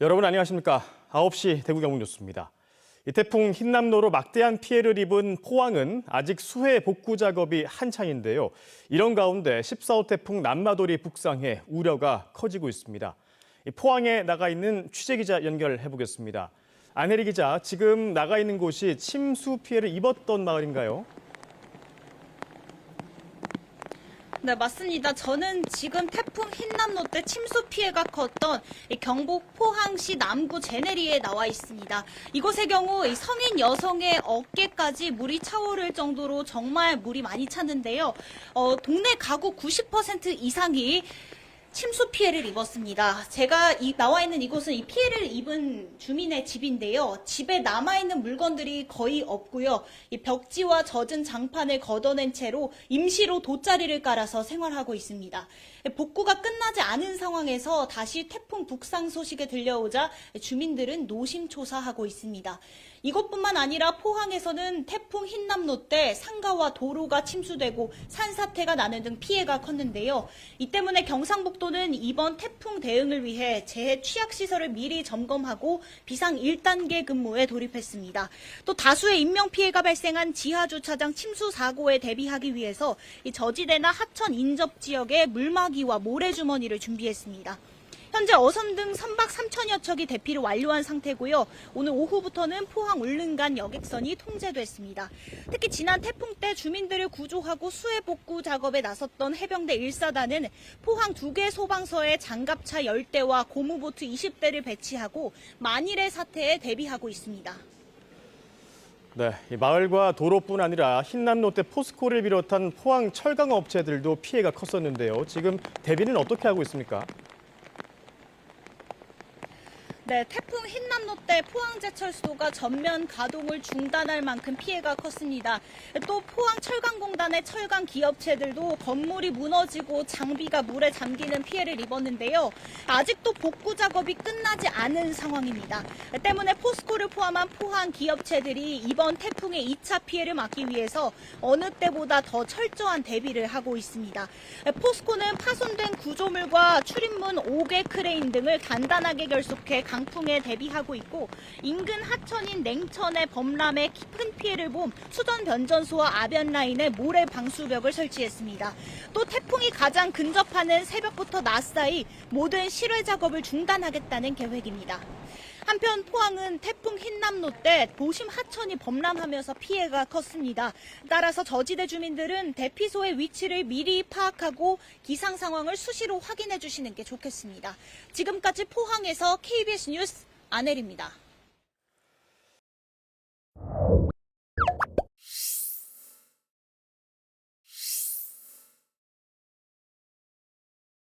여러분 안녕하십니까? 9시 대구 경북 뉴스입니다. 이 태풍 흰남노로 막대한 피해를 입은 포항은 아직 수해 복구 작업이 한창인데요. 이런 가운데 14호 태풍 남마돌이 북상해 우려가 커지고 있습니다. 이 포항에 나가 있는 취재 기자 연결해 보겠습니다. 안혜리 기자, 지금 나가 있는 곳이 침수 피해를 입었던 마을인가요? 네, 맞습니다. 저는 지금 태풍 흰남노 때 침수 피해가 컸던 이 경북 포항시 남구 제네리에 나와 있습니다. 이곳의 경우 이 성인 여성의 어깨까지 물이 차오를 정도로 정말 물이 많이 찼는데요. 어, 동네 가구 90% 이상이 침수 피해를 입었습니다. 제가 이, 나와 있는 이곳은 이 피해를 입은 주민의 집인데요. 집에 남아있는 물건들이 거의 없고요. 이 벽지와 젖은 장판을 걷어낸 채로 임시로 돗자리를 깔아서 생활하고 있습니다. 복구가 끝나지 않은 상황에서 다시 태풍 북상 소식이 들려오자 주민들은 노심초사하고 있습니다. 이것뿐만 아니라 포항에서는 태풍 흰남노 때 상가와 도로가 침수되고 산사태가 나는 등 피해가 컸는데요. 이 때문에 경상북도 는 이번 태풍 대응을 위해 재해 취약 시설을 미리 점검하고 비상 1단계 근무에 돌입했습니다. 또 다수의 인명 피해가 발생한 지하 주차장 침수 사고에 대비하기 위해서 이 저지대나 하천 인접 지역에 물막이와 모래주머니를 준비했습니다. 현재 어선 등 선박 3천여 척이 대피를 완료한 상태고요. 오늘 오후부터는 포항 울릉 간 여객선이 통제됐습니다. 특히 지난 태풍 때 주민들을 구조하고 수해 복구 작업에 나섰던 해병대 1사단은 포항 두 개 소방서에 장갑차 10대와 고무보트 20대를 배치하고 만일의 사태에 대비하고 있습니다. 네, 이 마을과 도로뿐 아니라 흰남노 때 포스코를 비롯한 포항 철강 업체들도 피해가 컸었는데요. 지금 대비는 어떻게 하고 있습니까? 네, 태풍 흰남노 때 포항제철소가 전면 가동을 중단할 만큼 피해가 컸습니다. 또 포항철강공단의 철강 기업체들도 건물이 무너지고 장비가 물에 잠기는 피해를 입었는데요. 아직도 복구 작업이 끝나지 않은 상황입니다. 때문에 포스코를 포함한 포항 기업체들이 이번 태풍의 2차 피해를 막기 위해서 어느 때보다 더 철저한 대비를 하고 있습니다. 포스코는 파손된 구조물과 출입문 5개 크레인 등을 간단하게 결속해 강풍에 대비하고 있고 인근 하천인 냉천의 범람에 큰 피해를 본 수전 변전소와 아변 라인에 모래 방수벽을 설치했습니다. 또 태풍이 가장 근접하는 새벽부터 낮 사이 모든 실외 작업을 중단하겠다는 계획입니다. 한편 포항은 태풍 흰남노 때 도심 하천이 범람하면서 피해가 컸습니다. 따라서 저지대 주민들은 대피소의 위치를 미리 파악하고 기상 상황을 수시로 확인해 주시는 게 좋겠습니다. 지금까지 포항에서 KBS 뉴스 안혜리입니다.